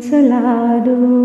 Salado.